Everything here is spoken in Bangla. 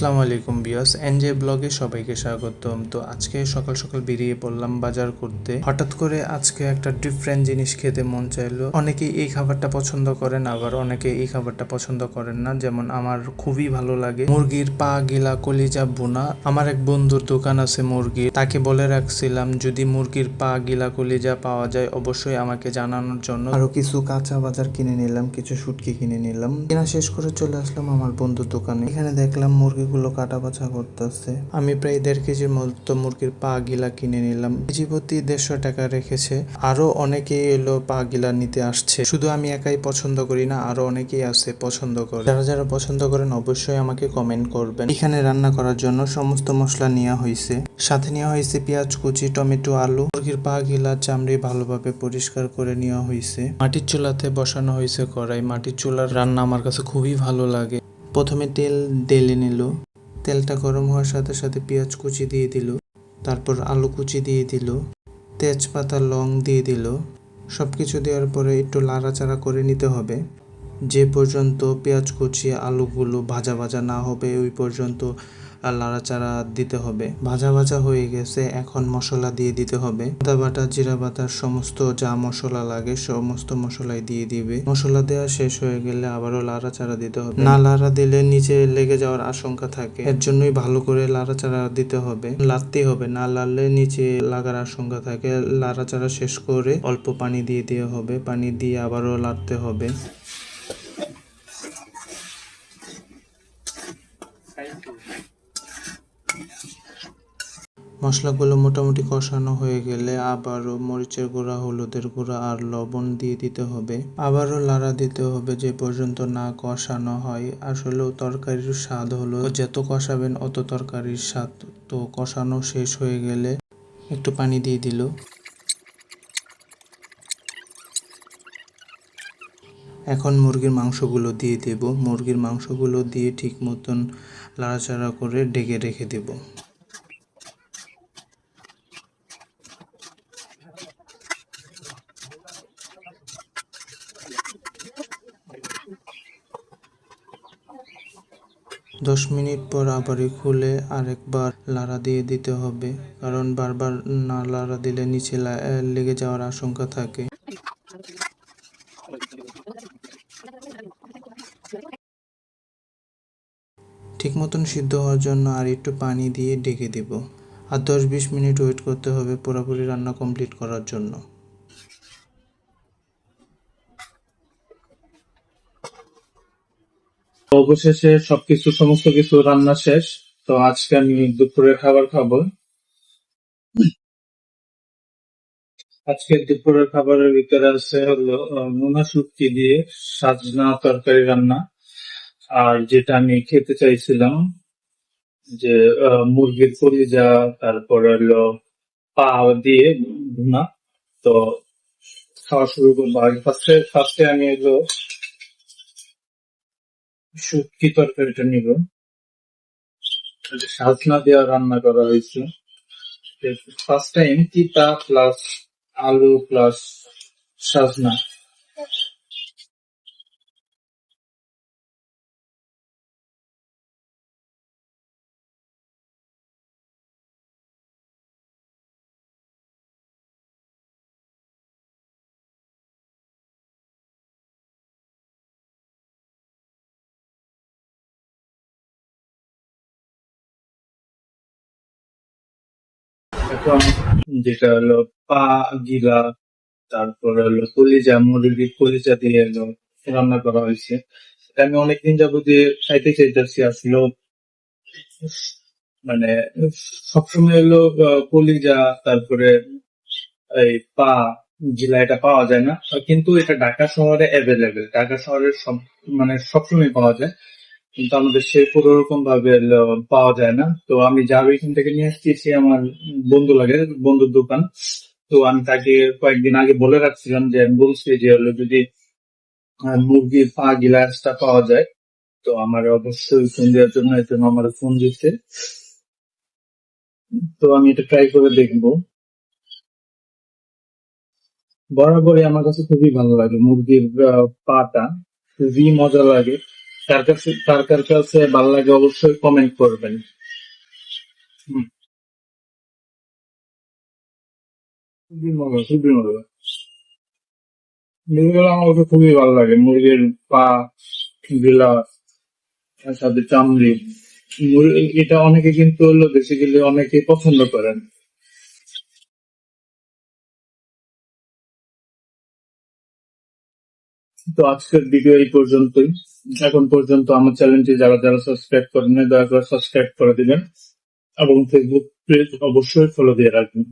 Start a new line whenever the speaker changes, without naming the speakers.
আসসালামু আলাইকুম বিয়স এনজে ব্লগে সবাইকে স্বাগতম। তো আজকে সকাল সকাল বেরিয়ে পড়লাম বাজার করতে। হঠাৎ করে আজকে একটা ডিফারেন্ট জিনিস খেতে মন চাইলো। অনেকেই এই খাবারটা পছন্দ করেন, আবার অনেকে এই খাবারটা পছন্দ করেন না। যেমন আমার খুবই ভালো লাগে মুরগির পা গিলা কলিজা বোনা। আমার এক বন্ধুর দোকান আছে মুরগির। তাকে বলে রাখছিলাম, যদি মুরগির পা গিলা কলিজা পাওয়া যায়, অবশ্যই আমাকে জানানোর জন্য। আরও কিছু কাঁচা বাজার কিনে নিলাম, কিছু শুটকি কিনে নিলাম। কেনা শেষ করে চলে আসলাম আমার বন্ধুর দোকানে। এখানে দেখলাম মুরগিগুলো কাটা বাছা করতেছে। আমি প্রায় দেড় কেজির মতো মুরগির পা গিলা কিনে নিলাম। কেজি প্রতি দেড়শো টাকা রেখেছে। আরও অনেকেই এলো পা গিলা নিতে আসছে। শুধু আমি একাই পছন্দ করি না, আরও অনেকেই আছে পছন্দ করে। যারা যারা পছন্দ করেন অবশ্যই আমাকে কমেন্ট করবেন। এখানে রান্না করার জন্য সমস্ত মশলা নেওয়া হয়েছে। সাথে নেওয়া হয়েছে পেঁয়াজ, কুচি, টমেটো, আলু। মুরগির পা গিলা চামড়ি ভালোভাবে পরিষ্কার করে নেওয়া হয়েছে। মাটির চুলাতে বসানো হয়েছে কড়াই। মাটির চুলার রান্না আমার কাছে খুবই ভালো লাগে। প্রথমে তেল ডেলে নিল। তেলটা গরম হওয়ার সাথে সাথে পেঁয়াজ কুচি দিয়ে দিল, তারপর আলু কুচি দিয়ে দিল, তেজপাতা, লং দিয়ে দিল। সব কিছু দেওয়ার পরে একটু লাড়াচাড়া করে নিতে হবে। যে পর্যন্ত পেঁয়াজ কুচি, আলুগুলো ভাজা ভাজা না হবে, ওই পর্যন্ত আর লাড়াচাড়া দিতে হবে। ভাজা ভাজা হয়ে গেছে, এখন মশলা দিয়ে দিতে হবে। আদা বাটা, জিরা বাটার সমস্ত যা মশলা লাগে সমস্ত মশলাই দিয়ে দিবে। মশলা দেওয়া শেষ হয়ে গেলে আবারও লাড়াচাড়া দিতে হবে। না লাড়া দিলে নিচে লেগে যাওয়ার আশঙ্কা থাকে। এর জন্যই ভালো করে লাড়াচাড়া দিতে হবে। লাড়তেই হবে, না লাড়লে নিচে লাগার আশঙ্কা থাকে। লাড়াচাড়া শেষ করে অল্প পানি দিয়ে দেওয়া হবে। পানি দিয়ে আবারও লাড়তে হবে। মশলাগুলো মোটামুটি কষানো হয়ে গেলে আবারও মরিচের গুঁড়া, হলুদের গুঁড়া আর লবণ দিয়ে দিতে হবে। আবারও লাড়া দিতে হবে যে পর্যন্ত না কষানো হয়। আসলেও তরকারির স্বাদ হলো যত কষাবেন অত তরকারির স্বাদ তো কষানো শেষ হয়ে গেলে একটু পানি দিয়ে দিল। এখন মুরগির মাংসগুলো দিয়ে দেব। মুরগির মাংসগুলো দিয়ে ঠিক মতন লাড়াচাড়া করে ডেকে রেখে দেব। দশ মিনিট পর আবারই খুলে আরেকবার লাড়া দিয়ে দিতে হবে, কারণ বারবার না লাড়া দিলে নিচে লেগে যাওয়ার আশঙ্কা থাকে। ঠিক মতন সিদ্ধ হওয়ার জন্য আর একটু পানি দিয়ে ডেকে দেব। আর দশ বিশ মিনিট ওয়েট করতে হবে পুরোপুরি রান্না কমপ্লিট করার জন্য।
অবশেষে সবকিছু, সমস্ত কিছু রান্না শেষ। তো আজকে আমি দুপুরের খাবার খাব। আজকে দুপুরের খাবারের ভিতরে আছে হলো নোনা শুটকি দিয়ে সাজনা তরকারি রান্না। আর যেটা আমি খেতে চাইছিলাম, যে মুরগির কলিজা, তারপরে হলো পা দিয়ে ভুনা। তো খাওয়া শুরু করব। আগে ফার্স্টে ফার্স্টে আমি হলো শুটকি তরকারিটা নিব। সাজনা দেওয়া রান্না করা হয়েছে। ফার্স্ট টাইম তিতা প্লাস আলু প্লাস সাজনা। যেটা হলো পা, গিলা, তারপরে হলো কলিজা, মুরগির কলিজা দিয়ে হলো রান্না করা হয়েছে। আমি অনেকদিন যাবত দিয়ে খাইতে চাইতেছি আসলে মানে সবসময় হলো কলিজা, তারপরে এই পা, গিলা এটা পাওয়া যায় না। কিন্তু এটা ঢাকা শহরে অ্যাভেলেবেল ঢাকা শহরে সব মানে সবসময় পাওয়া যায়। কিন্তু আমাদের সে কোনো রকম ভাবে পাওয়া যায় না। তো আমি যা এখান থেকে নিয়ে আসছি, সে আমার বন্ধু লাগে বন্ধুর দোকান। তো আমি তাকে কয়েকদিন আগে বলে রাখছিলাম যে, আমি বলছি যে, হলো যদি মুরগির পা গিলাসটা পাওয়া যায়, তো আমার অবশ্যই ফোন দেওয়ার জন্য, এর জন্য আমার ফোন দিচ্ছে। তো আমি এটা ট্রাই করে দেখব। বরাবরই আমার কাছে খুবই ভালো লাগে মুরগির পাটা। খুবই মজা লাগে। কার কাছে তার কাছে ভালো লাগে অবশ্যই কমেন্ট করবেন। হুম, খুবই ভালো লাগে। মুরগির পা গিলা তার সাথে চামড়ি। এটা অনেকে কিন্তু হলো বেসিক্যালি অনেকে পছন্দ করেন। তো আজকের ভিডিও এই পর্যন্তই। এখন পর্যন্ত আমার চ্যানেলটি যারা যারা সাবস্ক্রাইব করেন দয়া করে সাবস্ক্রাইব করে দিবেন। এবং ফেসবুক পেজ অবশ্যই ফলো দিয়ে রাখবেন।